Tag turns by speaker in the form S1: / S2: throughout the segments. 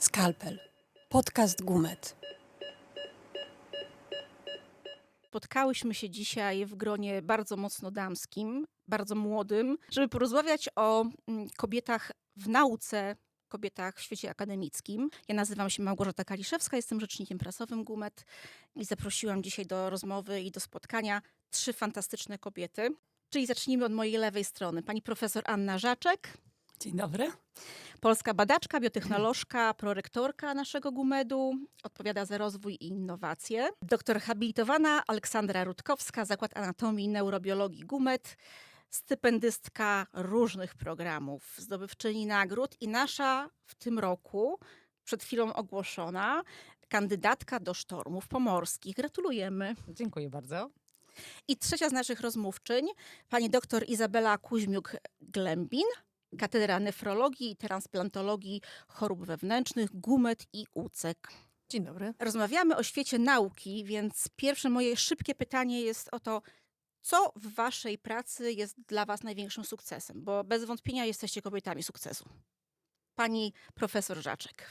S1: Skalpel. Podcast Gumet.
S2: Spotkałyśmy się dzisiaj w gronie bardzo mocno damskim, bardzo młodym, żeby porozmawiać o mm, kobietach w nauce, kobietach w świecie akademickim. Ja nazywam się Małgorzata Kaliszewska, jestem rzecznikiem prasowym GUMET i zaprosiłam dzisiaj do rozmowy i do spotkania trzy fantastyczne kobiety. Czyli zacznijmy od mojej lewej strony. Pani profesor Anna Żaczek,
S1: Dzień dobry.
S2: polska badaczka, biotechnolożka, prorektorka naszego GUMED-u, odpowiada za rozwój i innowacje. Doktor habilitowana Aleksandra Rutkowska, Zakład Anatomii i Neurobiologii GUMED, stypendystka różnych programów, zdobywczyni nagród i nasza w tym roku, przed chwilą ogłoszona, kandydatka do sztormów pomorskich. Gratulujemy.
S3: Dziękuję bardzo.
S2: I trzecia z naszych rozmówczyń, pani doktor Izabela Kuźmiuk-Glębin, Katedra Nefrologii i Transplantologii Chorób Wewnętrznych, GUMET i UCEK.
S4: Dzień dobry.
S2: Rozmawiamy o świecie nauki, więc pierwsze moje szybkie pytanie jest o to, co w waszej pracy jest dla was największym sukcesem? Bo bez wątpienia jesteście kobietami sukcesu. Pani profesor Żaczek.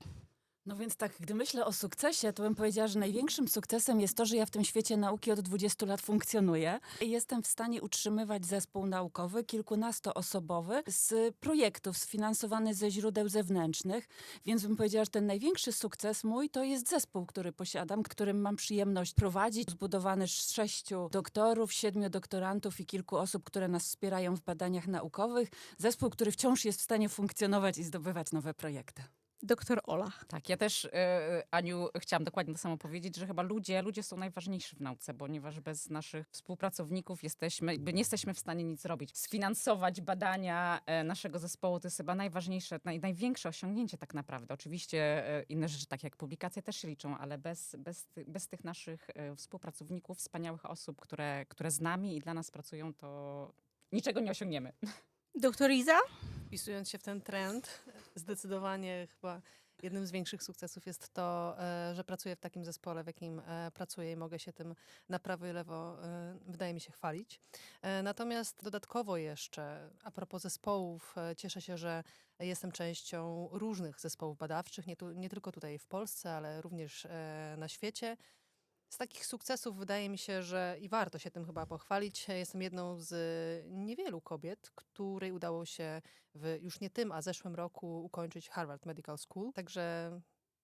S1: No więc tak, gdy myślę o sukcesie, to bym powiedziała, że największym sukcesem jest to, że ja w tym świecie nauki od 20 lat funkcjonuję i jestem w stanie utrzymywać zespół naukowy, kilkunastoosobowy, z projektów sfinansowany ze źródeł zewnętrznych, więc bym powiedziała, że ten największy sukces mój to jest zespół, który posiadam, którym mam przyjemność prowadzić, zbudowany z sześciu doktorów, siedmiu doktorantów i kilku osób, które nas wspierają w badaniach naukowych. Zespół, który wciąż jest w stanie funkcjonować i zdobywać nowe projekty.
S2: Doktor Ola.
S3: Tak, ja też, e, Aniu, chciałam dokładnie to samo powiedzieć, że chyba ludzie, ludzie są najważniejsi w nauce, ponieważ bez naszych współpracowników jesteśmy, jakby nie jesteśmy w stanie nic robić. Sfinansować badania e, naszego zespołu to jest chyba najważniejsze, naj, największe osiągnięcie tak naprawdę. Oczywiście e, inne rzeczy, tak jak publikacje też się liczą, ale bez, bez, ty, bez tych naszych e, współpracowników, wspaniałych osób, które, które z nami i dla nas pracują, to niczego nie osiągniemy.
S2: Doktor Iza?
S4: Wpisując się w ten trend, zdecydowanie chyba jednym z większych sukcesów jest to, e, że pracuję w takim zespole, w jakim e, pracuję i mogę się tym na prawo i lewo, e, wydaje mi się, chwalić. Natomiast dodatkowo jeszcze, a propos zespołów, cieszę się, że jestem częścią różnych zespołów badawczych, nie, tu, nie tylko tutaj w Polsce, ale również na świecie. Z takich sukcesów wydaje mi się, że i warto się tym chyba pochwalić. Jestem jedną z niewielu kobiet, której udało się w już nie tym, a zeszłym roku ukończyć Harvard Medical School. Także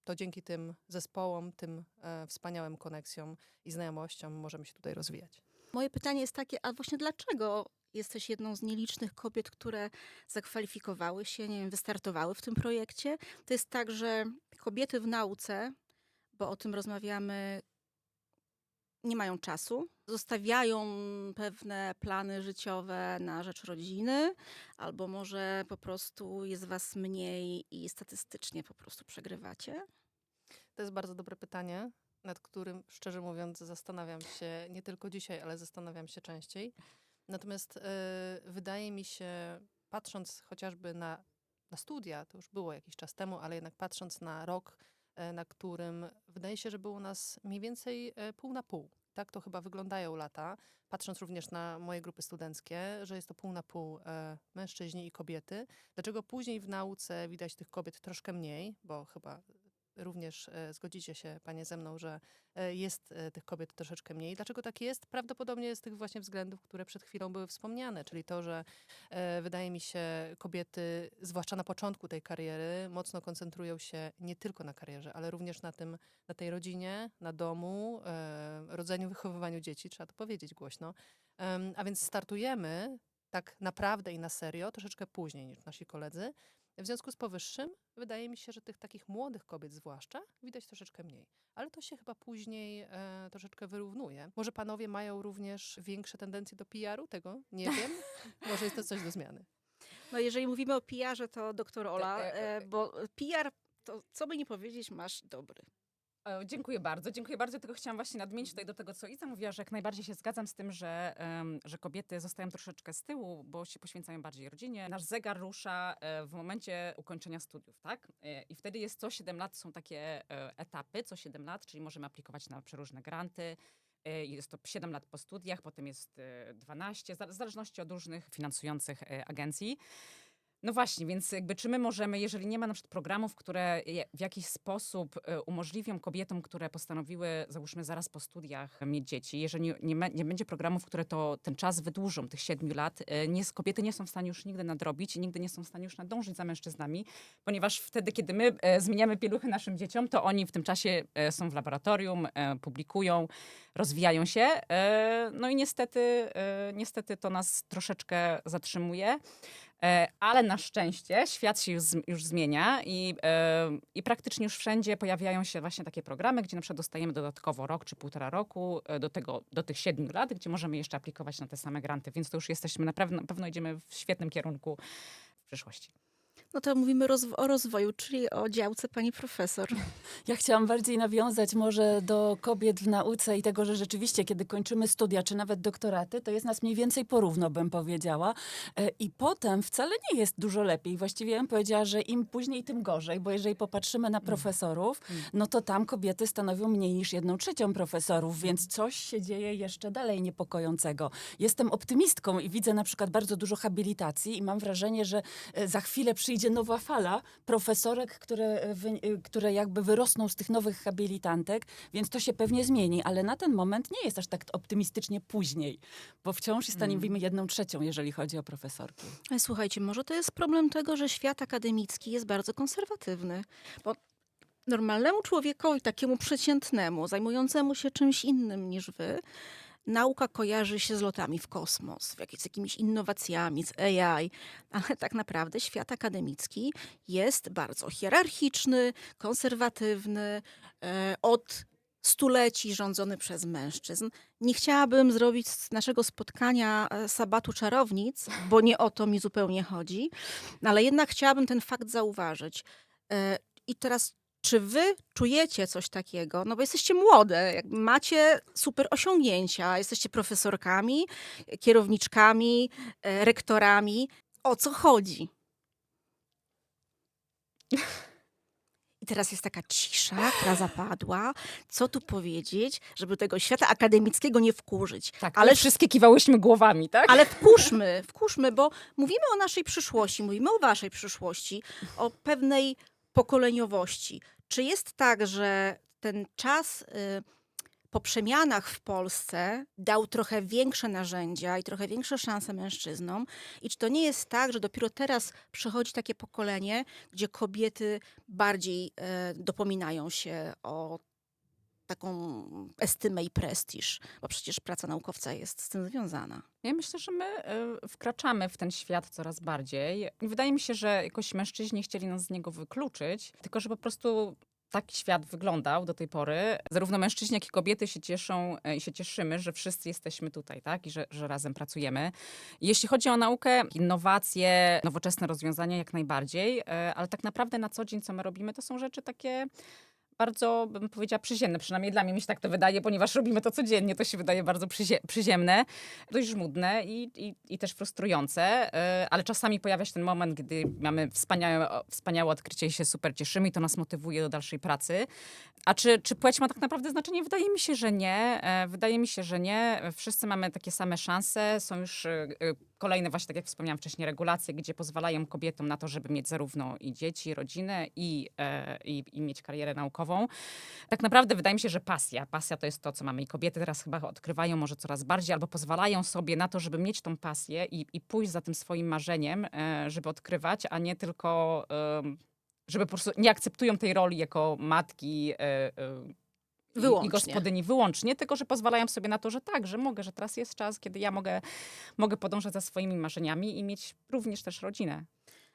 S4: to dzięki tym zespołom, tym e, wspaniałym koneksjom i znajomościom możemy się tutaj rozwijać.
S2: Moje pytanie jest takie, a właśnie dlaczego jesteś jedną z nielicznych kobiet, które zakwalifikowały się, nie wiem, wystartowały w tym projekcie? To jest tak, że kobiety w nauce, bo o tym rozmawiamy, nie mają czasu, zostawiają pewne plany życiowe na rzecz rodziny, albo może po prostu jest was mniej i statystycznie po prostu przegrywacie?
S4: To jest bardzo dobre pytanie, nad którym szczerze mówiąc zastanawiam się nie tylko dzisiaj, ale zastanawiam się częściej. Natomiast e, wydaje mi się, patrząc chociażby na, na studia, to już było jakiś czas temu, ale jednak patrząc na rok, na którym wydaje się, że było nas mniej więcej e, pół na pół. Tak to chyba wyglądają lata. Patrząc również na moje grupy studenckie, że jest to pół na pół e, mężczyźni i kobiety. Dlaczego później w nauce widać tych kobiet troszkę mniej, bo chyba również e, zgodzicie się panie ze mną, że e, jest e, tych kobiet troszeczkę mniej. Dlaczego tak jest? Prawdopodobnie z tych właśnie względów, które przed chwilą były wspomniane, czyli to, że wydaje mi się kobiety, zwłaszcza na początku tej kariery, mocno koncentrują się nie tylko na karierze, ale również na tym, na tej rodzinie, na domu, rodzeniu, wychowywaniu dzieci, trzeba to powiedzieć głośno. A więc startujemy tak naprawdę i na serio troszeczkę później niż nasi koledzy. W związku z powyższym wydaje mi się, że tych takich młodych kobiet zwłaszcza widać troszeczkę mniej. Ale to się chyba później e, troszeczkę wyrównuje. Może panowie mają również większe tendencje do PR-u? Tego nie wiem. Może jest to coś do zmiany.
S2: No jeżeli mówimy o PR-ze, to doktor Ola,
S3: E, e,
S2: e, bo PR, to co by nie powiedzieć, masz dobry.
S3: E, Dziękuję bardzo, dziękuję bardzo. Tylko chciałam właśnie nadmienić tutaj do tego, co Iza mówiła, że jak najbardziej się zgadzam z tym, że, em, że kobiety zostają troszeczkę z tyłu, bo się poświęcają bardziej rodzinie. Nasz zegar rusza e, w momencie ukończenia studiów, tak? E, I wtedy jest co 7 lat, są takie etapy, co 7 lat, czyli możemy aplikować na przeróżne granty. Jest to 7 lat po studiach, potem jest e, 12, za- w zależności od różnych finansujących agencji. No właśnie, więc jakby czy my możemy, jeżeli nie ma na przykład programów, które w jakiś sposób e, umożliwią kobietom, które postanowiły, załóżmy zaraz po studiach mieć dzieci, jeżeli nie, ma- nie będzie programów, które to ten czas wydłużą, tych siedmiu lat, e, nie, kobiety nie są w stanie już nigdy nadrobić i nigdy nie są w stanie już nadążyć za mężczyznami, ponieważ wtedy, kiedy my e, zmieniamy pieluchy naszym dzieciom, to oni w tym czasie są w laboratorium, publikują, rozwijają się. No i niestety, niestety to nas troszeczkę zatrzymuje. E, Ale na szczęście świat się już, już zmienia i, e, i praktycznie już wszędzie pojawiają się właśnie takie programy, gdzie na przykład dostajemy dodatkowo rok czy półtora roku e, do, tego, do tych siedmiu lat, gdzie możemy jeszcze aplikować na te same granty, więc to już jesteśmy, na pewno, na pewno idziemy w świetnym kierunku w przyszłości.
S2: No to mówimy o rozwoju, czyli o działce pani profesor.
S1: Ja chciałam bardziej nawiązać może do kobiet w nauce i tego, że rzeczywiście, kiedy kończymy studia, czy nawet doktoraty, to jest nas mniej więcej porówno, bym powiedziała. E, I potem wcale nie jest dużo lepiej. Właściwie ja bym powiedziała, że im później, tym gorzej, bo jeżeli popatrzymy na profesorów, no to tam kobiety stanowią mniej niż jedną trzecią profesorów, więc coś się dzieje jeszcze dalej niepokojącego. Jestem optymistką i widzę na przykład bardzo dużo habilitacji i mam wrażenie, że e, za chwilę przyjdzie nowa fala profesorek, które, e, e, które jakby wyrosną z tych nowych habilitantek, więc to się pewnie zmieni, ale na ten moment nie jest aż tak optymistycznie później, bo wciąż stanowimy jedną trzecią, jeżeli chodzi o profesorki.
S2: Ale słuchajcie, może to jest problem tego, że świat akademicki jest bardzo konserwatywny, bo normalnemu człowiekowi, takiemu przeciętnemu, zajmującemu się czymś innym niż wy, nauka kojarzy się z lotami w kosmos, z jakimiś innowacjami, z AI, ale tak naprawdę świat akademicki jest bardzo hierarchiczny, konserwatywny, e, od stuleci rządzony przez mężczyzn. Nie chciałabym zrobić z naszego spotkania e, sabatu czarownic, bo nie o to mi zupełnie chodzi, ale jednak chciałabym ten fakt zauważyć. E, I teraz, czy wy czujecie coś takiego? No bo jesteście młode, macie super osiągnięcia, jesteście profesorkami, kierowniczkami, e, rektorami. O co chodzi? I teraz jest taka cisza, która zapadła. Co tu powiedzieć, żeby tego świata akademickiego nie wkurzyć?
S3: Tak,
S2: Ale
S3: ale wszystkie kiwałyśmy głowami, tak?
S2: Ale wkurzmy, wkurzmy, bo mówimy o naszej przyszłości, mówimy o waszej przyszłości, o pewnej pokoleniowości. Czy jest tak, że ten czas y, po przemianach w Polsce dał trochę większe narzędzia i trochę większe szanse mężczyznom? I czy to nie jest tak, że dopiero teraz przychodzi takie pokolenie, gdzie kobiety bardziej e, dopominają się o taką estymę i prestiż, bo przecież praca naukowca jest z tym związana.
S3: Ja myślę, że my y, wkraczamy w ten świat coraz bardziej. Wydaje mi się, że jakoś mężczyźni chcieli nas z niego wykluczyć, tylko że po prostu taki świat wyglądał do tej pory. Zarówno mężczyźni, jak i kobiety się cieszą e, i się cieszymy, że wszyscy jesteśmy tutaj, tak? I że, że razem pracujemy. Jeśli chodzi o naukę, innowacje, nowoczesne rozwiązania jak najbardziej, e, ale tak naprawdę na co dzień, co my robimy, to są rzeczy takie bardzo, bym powiedziała, przyziemne. Przynajmniej dla mnie mi się tak to wydaje, ponieważ robimy to codziennie, to się wydaje bardzo przyzie- przyziemne, dość żmudne i, i, i też frustrujące, e, ale czasami pojawia się ten moment, gdy mamy wspaniałe, wspaniałe odkrycie i się super cieszymy i to nas motywuje do dalszej pracy. A czy, czy płeć ma tak naprawdę znaczenie? Wydaje mi się, że nie. E, Wydaje mi się, że nie. Wszyscy mamy takie same szanse. Są już e, kolejne, właśnie tak jak wspomniałam wcześniej, regulacje, gdzie pozwalają kobietom na to, żeby mieć zarówno i dzieci, i rodzinę, i, e, i, i mieć karierę naukową. Tak naprawdę wydaje mi się, że pasja. Pasja to jest to, co mamy. I kobiety teraz chyba odkrywają może coraz bardziej, albo pozwalają sobie na to, żeby mieć tą pasję i, i pójść za tym swoim marzeniem, e, żeby odkrywać, a nie tylko... żeby po prostu nie akceptują tej roli jako matki e,
S2: Wyłącznie.
S3: i gospodyni wyłącznie, tylko że pozwalają sobie na to, że tak, że mogę, że teraz jest czas, kiedy ja mogę, mogę podążać za swoimi marzeniami i mieć również też rodzinę.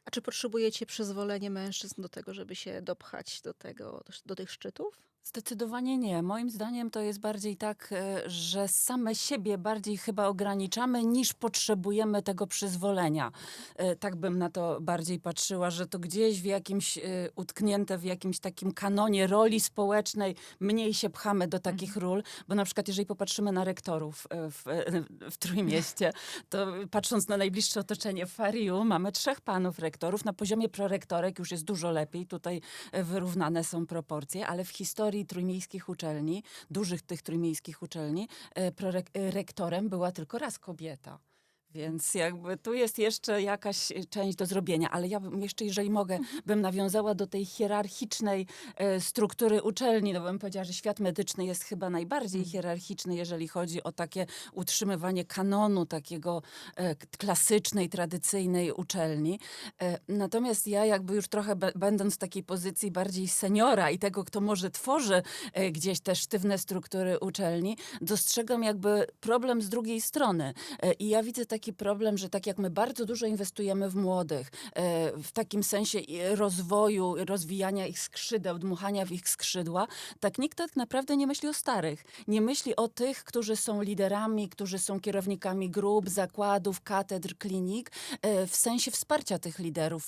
S2: A czy potrzebujecie przyzwolenie mężczyzn do tego, żeby się dopchać do, tego, do tych szczytów?
S1: Zdecydowanie nie. Moim zdaniem to jest bardziej tak, e, że same siebie bardziej chyba ograniczamy, niż potrzebujemy tego przyzwolenia. E, Tak bym na to bardziej patrzyła, że to gdzieś w jakimś e, utknięte w jakimś takim kanonie roli społecznej mniej się pchamy do takich ról, bo na przykład jeżeli popatrzymy na rektorów w, w Trójmieście, to patrząc na najbliższe otoczenie w Fariu, mamy trzech panów rektorów. Na poziomie prorektorek już jest dużo lepiej. Tutaj wyrównane są proporcje, ale w historii trójmiejskich uczelni, dużych tych trójmiejskich uczelni, e, prorek- e, była tylko raz kobieta. Więc jakby tu jest jeszcze jakaś część do zrobienia, ale ja bym jeszcze, jeżeli mogę, bym nawiązała do tej hierarchicznej e, struktury uczelni, no bym powiedziała, że świat medyczny jest chyba najbardziej hierarchiczny, jeżeli chodzi o takie utrzymywanie kanonu takiego e, klasycznej, tradycyjnej uczelni. E, natomiast ja jakby już trochę be- będąc w takiej pozycji bardziej seniora i tego, kto może tworzy e, gdzieś te sztywne struktury uczelni, dostrzegam jakby problem z drugiej strony. E, I ja widzę taki problem, że tak jak my bardzo dużo inwestujemy w młodych, e, w takim sensie i rozwoju, rozwijania ich skrzydeł, dmuchania w ich skrzydła, tak nikt tak naprawdę nie myśli o starych. Nie myśli o tych, którzy są liderami, którzy są kierownikami grup, zakładów, katedr, klinik, e, w sensie wsparcia tych liderów,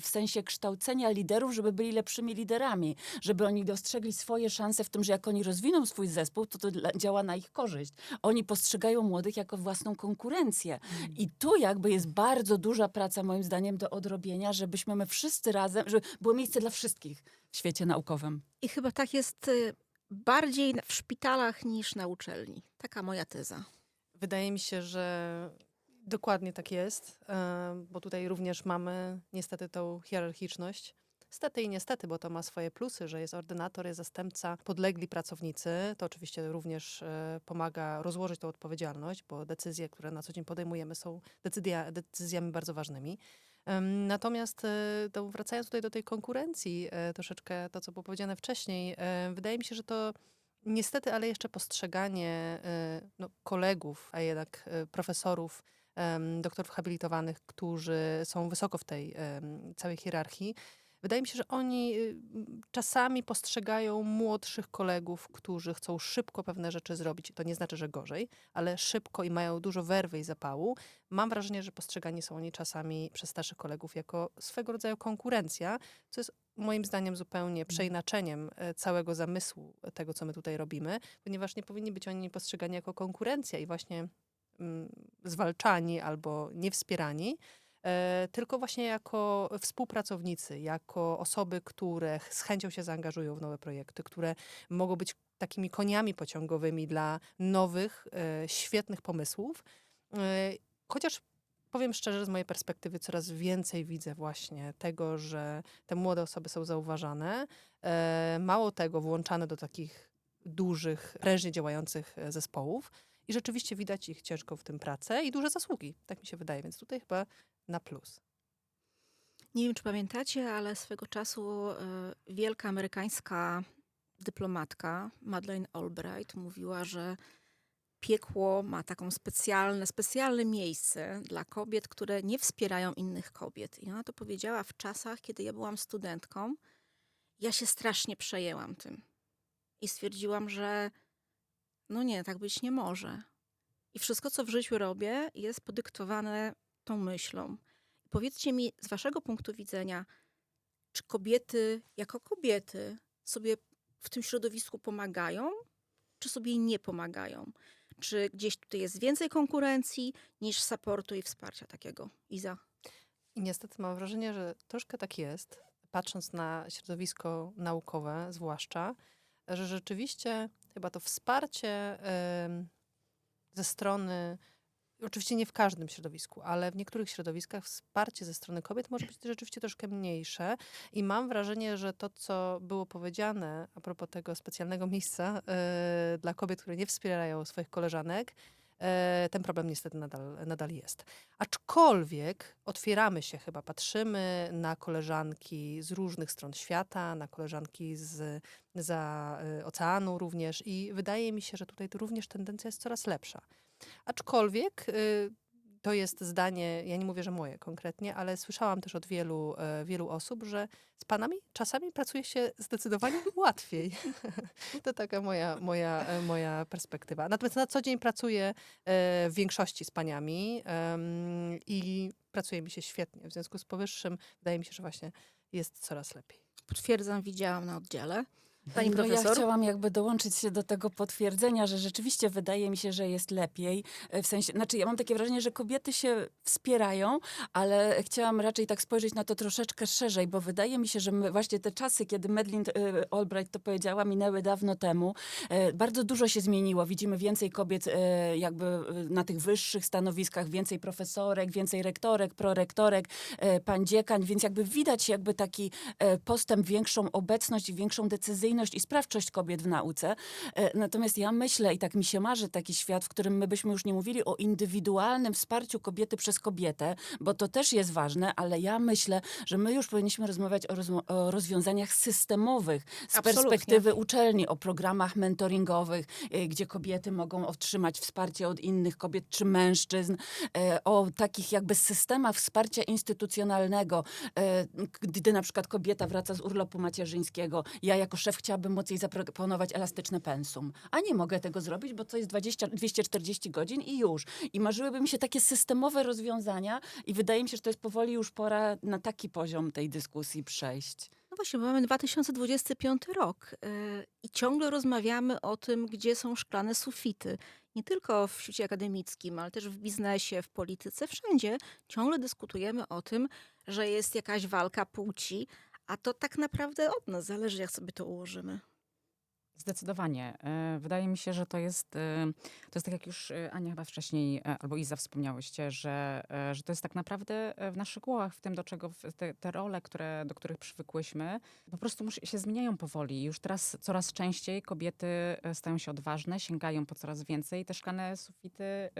S1: w sensie kształcenia liderów, żeby byli lepszymi liderami, żeby oni dostrzegli swoje szanse w tym, że jak oni rozwiną swój zespół, to to działa na ich korzyść. Oni postrzegają młodych jako własną konkurencję. I tu jakby jest bardzo duża praca, moim zdaniem, do odrobienia, żebyśmy my wszyscy razem, żeby było miejsce dla wszystkich w świecie naukowym.
S2: I chyba tak jest y, bardziej w szpitalach niż na uczelni. Taka moja teza.
S4: Wydaje mi się, że dokładnie tak jest, e, bo tutaj również mamy niestety tą hierarchiczność. Stety i niestety, bo to ma swoje plusy, że jest ordynator, jest zastępca, podlegli pracownicy. To oczywiście również e, pomaga rozłożyć tą odpowiedzialność, bo decyzje, które na co dzień podejmujemy, są decyzja, decyzjami bardzo ważnymi. Natomiast e, to wracając tutaj do tej konkurencji, e, troszeczkę to, co było powiedziane wcześniej, wydaje mi się, że to niestety, ale jeszcze postrzeganie no, kolegów, a jednak profesorów, doktorów habilitowanych, którzy są wysoko w tej całej hierarchii, Wydaje mi się, że oni y, czasami postrzegają młodszych kolegów, którzy chcą szybko pewne rzeczy zrobić. To nie znaczy, że gorzej, ale szybko i mają dużo werwy i zapału. Mam wrażenie, że postrzegani są oni czasami przez starszych kolegów jako swego rodzaju konkurencja, co jest moim zdaniem zupełnie przeinaczeniem e, całego zamysłu tego, co my tutaj robimy, ponieważ nie powinni być oni postrzegani jako konkurencja i właśnie mm, zwalczani albo niewspierani, tylko właśnie jako współpracownicy, jako osoby, które z chęcią się zaangażują w nowe projekty, które mogą być takimi koniami pociągowymi dla nowych, e, świetnych pomysłów. E, Chociaż powiem szczerze, z mojej perspektywy coraz więcej widzę właśnie tego, że te młode osoby są zauważane. E, Mało tego, włączane do takich dużych, prężnie działających e, zespołów. I rzeczywiście widać ich ciężką w tym pracę i duże zasługi, tak mi się wydaje. Więc tutaj chyba na plus.
S2: Nie wiem, czy pamiętacie, ale swego czasu y, wielka amerykańska dyplomatka Madeleine Albright mówiła, że piekło ma taką specjalne, specjalne miejsce dla kobiet, które nie wspierają innych kobiet. I ona to powiedziała w czasach, kiedy ja byłam studentką. Ja się strasznie przejęłam tym. I stwierdziłam, że no nie, tak być nie może. I wszystko, co w życiu robię, jest podyktowane tą myślą. Powiedzcie mi, z waszego punktu widzenia, czy kobiety jako kobiety sobie w tym środowisku pomagają, czy sobie nie pomagają? Czy gdzieś tutaj jest więcej konkurencji niż supportu i wsparcia takiego? Iza.
S4: I niestety mam wrażenie, że troszkę tak jest, patrząc na środowisko naukowe zwłaszcza, że rzeczywiście chyba to wsparcie ze strony, oczywiście nie w każdym środowisku, ale w niektórych środowiskach wsparcie ze strony kobiet może być rzeczywiście troszkę mniejsze. I mam wrażenie, że to, co było powiedziane a propos tego specjalnego miejsca e, dla kobiet, które nie wspierają swoich koleżanek, ten problem niestety nadal, nadal jest. Aczkolwiek otwieramy się chyba, patrzymy na koleżanki z różnych stron świata, na koleżanki z za y, oceanu również i wydaje mi się, że tutaj tu również tendencja jest coraz lepsza. Aczkolwiek y, to jest zdanie, ja nie mówię, że moje konkretnie, ale słyszałam też od wielu, e, wielu osób, że z panami czasami pracuje się zdecydowanie łatwiej. to taka moja, moja, e, moja perspektywa. Natomiast na co dzień pracuję e, w większości z paniami i pracuje mi się świetnie. W związku z powyższym wydaje mi się, że właśnie jest coraz lepiej.
S2: Potwierdzam, widziałam na oddziale. Pani
S1: No ja
S2: profesor?
S1: chciałam jakby dołączyć się do tego potwierdzenia, że rzeczywiście wydaje mi się, że jest lepiej. E, W sensie, znaczy ja mam takie wrażenie, że kobiety się wspierają, ale chciałam raczej tak spojrzeć na to troszeczkę szerzej, bo wydaje mi się, że my właśnie te czasy, kiedy Madeleine e, Albright to powiedziała, minęły dawno temu. E, Bardzo dużo się zmieniło. Widzimy więcej kobiet jakby na tych wyższych stanowiskach, więcej profesorek, więcej rektorek, prorektorek, pan dziekan, więc jakby widać jakby taki postęp, większą obecność i większą decyzyjność i sprawczość kobiet w nauce. E, Natomiast ja myślę i tak mi się marzy taki świat, w którym my byśmy już nie mówili o indywidualnym wsparciu kobiety przez kobietę, bo to też jest ważne, ale ja myślę, że my już powinniśmy rozmawiać o, o rozwiązaniach systemowych z
S2: Absolutnie.
S1: perspektywy uczelni, o programach mentoringowych, e, gdzie kobiety mogą otrzymać wsparcie od innych kobiet czy mężczyzn, e, o takich jakby systemach wsparcia instytucjonalnego, gdy na przykład kobieta wraca z urlopu macierzyńskiego, ja jako szef chciałabym móc jej zaproponować elastyczne pensum, a nie mogę tego zrobić, bo to jest 20, 240 godzin i już. I marzyłyby mi się takie systemowe rozwiązania i wydaje mi się, że to jest powoli już pora na taki poziom tej dyskusji przejść.
S2: No właśnie, bo mamy 2025 rok yy, i ciągle rozmawiamy o tym, gdzie są szklane sufity. Nie tylko w świecie akademickim, ale też w biznesie, w polityce, wszędzie ciągle dyskutujemy o tym, że jest jakaś walka płci, a to tak naprawdę od nas zależy, jak sobie to ułożymy.
S3: Zdecydowanie. E, Wydaje mi się, że to jest, e, to jest tak jak już e, Ania chyba wcześniej, albo Iza wspomniałyście, że, że to jest tak naprawdę w naszych głowach, w tym, do czego te, te role, które, do których przywykłyśmy, po prostu się zmieniają powoli. Już teraz coraz częściej kobiety stają się odważne, sięgają po coraz więcej. Te szklane sufity,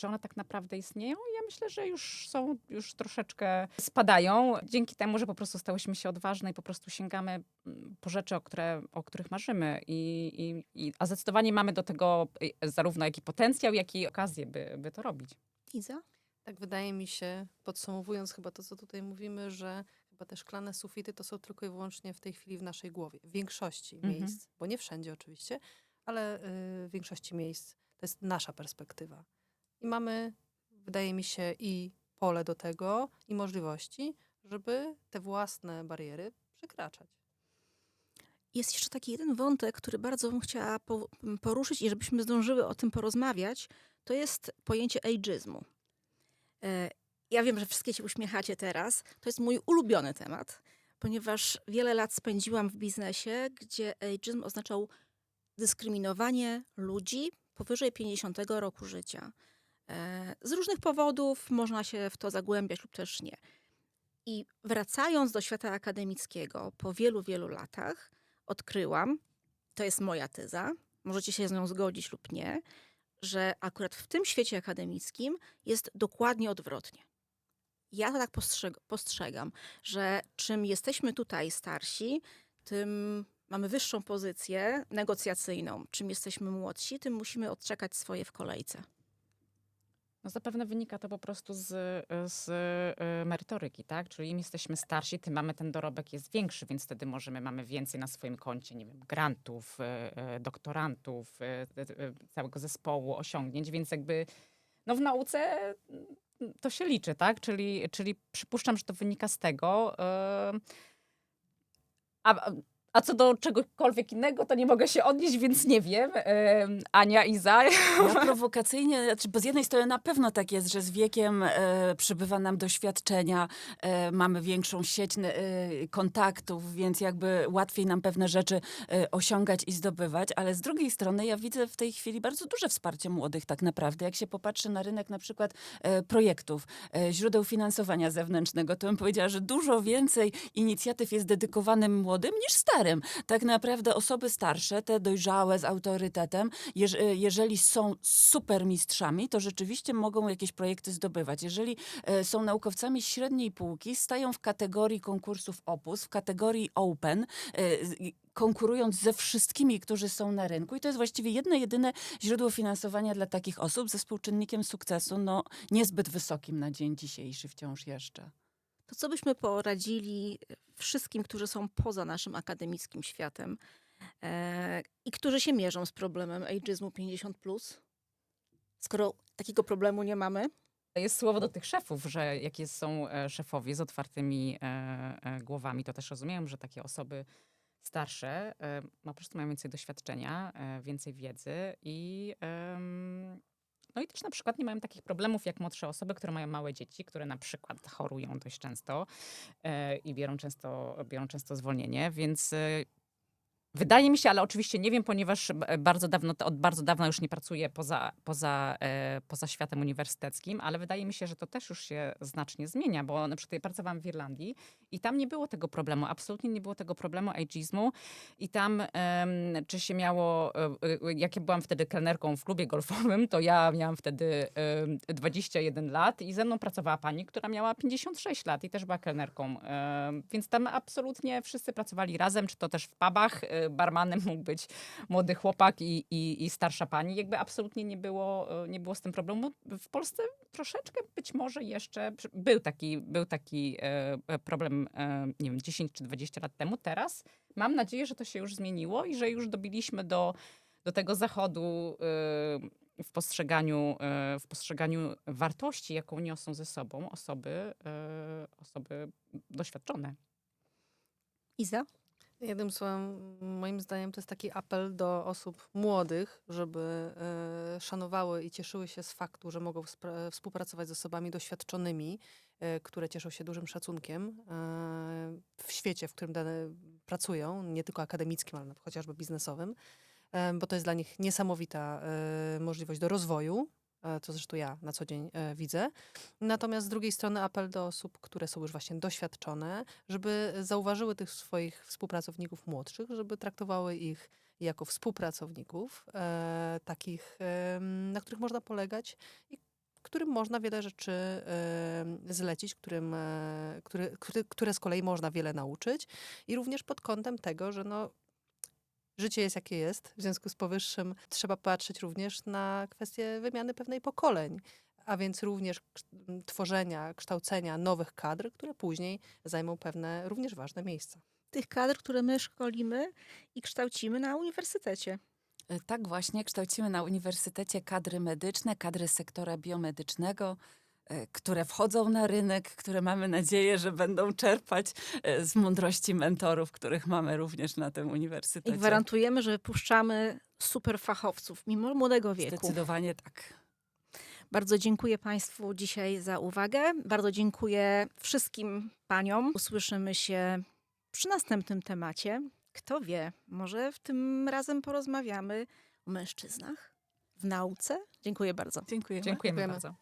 S3: czy one tak naprawdę istnieją? Ja myślę, że już są, już troszeczkę spadają. Dzięki temu, że po prostu stałyśmy się odważne i po prostu sięgamy mm, po rzeczy, o, które, o których marzymy. I, i, i, a zdecydowanie mamy do tego y, zarówno jaki potencjał, jak i okazję, by, by to robić.
S2: Iza?
S4: Tak wydaje mi się, podsumowując chyba to, co tutaj mówimy, że chyba te szklane sufity to są tylko i wyłącznie w tej chwili w naszej głowie. W większości
S3: Mhm.
S4: miejsc, bo nie wszędzie oczywiście, ale y, w większości miejsc to jest nasza perspektywa. I mamy, wydaje mi się, i pole do tego, i możliwości, żeby te własne bariery przekraczać.
S2: Jest jeszcze taki jeden wątek, który bardzo bym chciała po, poruszyć i żebyśmy zdążyły o tym porozmawiać. To jest pojęcie ageizmu. E, Ja wiem, że wszystkie się uśmiechacie teraz. To jest mój ulubiony temat, ponieważ wiele lat spędziłam w biznesie, gdzie ageizm oznaczał dyskryminowanie ludzi powyżej 50 roku życia. E, Z różnych powodów można się w to zagłębiać lub też nie. I wracając do świata akademickiego po wielu, wielu latach, odkryłam, to jest moja teza, możecie się z nią zgodzić lub nie, że akurat w tym świecie akademickim jest dokładnie odwrotnie. Ja to tak postrzeg- postrzegam, że czym jesteśmy tutaj starsi, tym mamy wyższą pozycję negocjacyjną. Czym jesteśmy młodsi, tym musimy odczekać swoje w kolejce.
S3: No zapewne wynika to po prostu z, z y, merytoryki, tak? Czyli im jesteśmy starsi, tym mamy ten dorobek jest większy, więc wtedy możemy, mamy więcej na swoim koncie, nie wiem, grantów, y, y, doktorantów, całego zespołu osiągnięć, więc jakby no w nauce mm, to się liczy, tak? Czyli, czyli przypuszczam, że to wynika z tego. a, a co do czegokolwiek innego, to nie mogę się odnieść, więc nie wiem. Y, Ania, Iza,
S1: Ja prowokacyjnie, znaczy, bo z jednej strony na pewno tak jest, że z wiekiem e, przybywa nam doświadczenia, e, mamy większą sieć e, kontaktów, więc jakby łatwiej nam pewne rzeczy e, osiągać i zdobywać, ale z drugiej strony ja widzę w tej chwili bardzo duże wsparcie młodych tak naprawdę. Jak się popatrzy na rynek na przykład e, projektów, e, źródeł finansowania zewnętrznego, to bym powiedziała, że dużo więcej inicjatyw jest dedykowanym młodym niż starym. Tak naprawdę osoby starsze, te dojrzałe z autorytetem, jeż, e, jeżeli są super mistrzami, to rzeczywiście mogą jakieś projekty zdobywać. Jeżeli e, są naukowcami średniej półki, stają w kategorii konkursów Opus, w kategorii Open, e, konkurując ze wszystkimi, którzy są na rynku. I to jest właściwie jedno, jedyne źródło finansowania dla takich osób ze współczynnikiem sukcesu no, niezbyt wysokim na dzień dzisiejszy wciąż jeszcze.
S2: To co byśmy poradzili wszystkim, którzy są poza naszym akademickim światem e, i którzy się mierzą z problemem ageizmu 50+, skoro takiego problemu nie mamy?
S3: Jest słowo do tych szefów, że jakie są e, szefowie z otwartymi e, e, głowami, to też rozumiem, że takie osoby starsze e, no, po prostu mają więcej doświadczenia, e, więcej wiedzy i no i też na przykład nie mają takich problemów jak młodsze osoby, które mają małe dzieci, które na przykład chorują dość często e, i biorą często, biorą często zwolnienie, więc e, Wydaje mi się, ale oczywiście nie wiem, ponieważ b- bardzo dawno, od bardzo dawna już nie pracuję poza, poza, e, poza światem uniwersyteckim, ale wydaje mi się, że to też już się znacznie zmienia, bo na przykład ja pracowałam w Irlandii i tam nie było tego problemu, absolutnie nie było tego problemu ageizmu i tam czy się miało, e, e, jak ja byłam wtedy kelnerką w klubie golfowym, to ja miałam wtedy em, 21 lat i ze mną pracowała pani, która miała 56 lat i też była kelnerką, więc tam absolutnie wszyscy pracowali razem, czy to też w pubach, e, barmanem mógł być młody chłopak i, i, i starsza pani. Jakby absolutnie nie było, e, nie było z tym problemu. W Polsce troszeczkę być może jeszcze był taki, był taki e, problem, e, nie wiem, 10 czy 20 lat temu. Teraz mam nadzieję, że to się już zmieniło i że już dobiliśmy do, do tego zachodu w postrzeganiu, w postrzeganiu wartości, jaką niosą ze sobą osoby, osoby doświadczone.
S2: Iza?
S4: Jednym słowem, moim zdaniem, to jest taki apel do osób młodych, żeby e, szanowały i cieszyły się z faktu, że mogą współpracować z osobami doświadczonymi, e, które cieszą się dużym szacunkiem e, w świecie, w którym dane pracują, nie tylko akademickim, ale chociażby biznesowym, e, bo to jest dla nich niesamowita e, możliwość do rozwoju, co zresztą ja na co dzień e, widzę. Natomiast z drugiej strony apel do osób, które są już właśnie doświadczone, żeby zauważyły tych swoich współpracowników młodszych, żeby traktowały ich jako współpracowników, e, takich, na których można polegać i którym można wiele rzeczy zlecić, którym, e, które, które z kolei można wiele nauczyć. I również pod kątem tego, że no, życie jest jakie jest. W związku z powyższym trzeba patrzeć również na kwestię wymiany pewnej pokoleń. A więc również tworzenia, kształcenia nowych kadr, które później zajmą pewne również ważne miejsca.
S2: Tych kadr, które my szkolimy i kształcimy na uniwersytecie.
S1: E, Tak właśnie kształcimy na uniwersytecie kadry medyczne, kadry sektora biomedycznego, które wchodzą na rynek, które mamy nadzieję, że będą czerpać e, z mądrości mentorów, których mamy również na tym
S2: I
S1: uniwersytecie.
S2: gwarantujemy, że wypuszczamy super fachowców, mimo młodego wieku.
S1: Zdecydowanie tak.
S2: Bardzo dziękuję Państwu dzisiaj za uwagę. Bardzo dziękuję wszystkim paniom. Usłyszymy się przy następnym temacie. Kto wie, może w tym razem porozmawiamy o mężczyznach w nauce. Dziękuję bardzo.
S1: Dziękuję.
S3: Dziękujemy
S4: Dziękujemy.
S3: bardzo.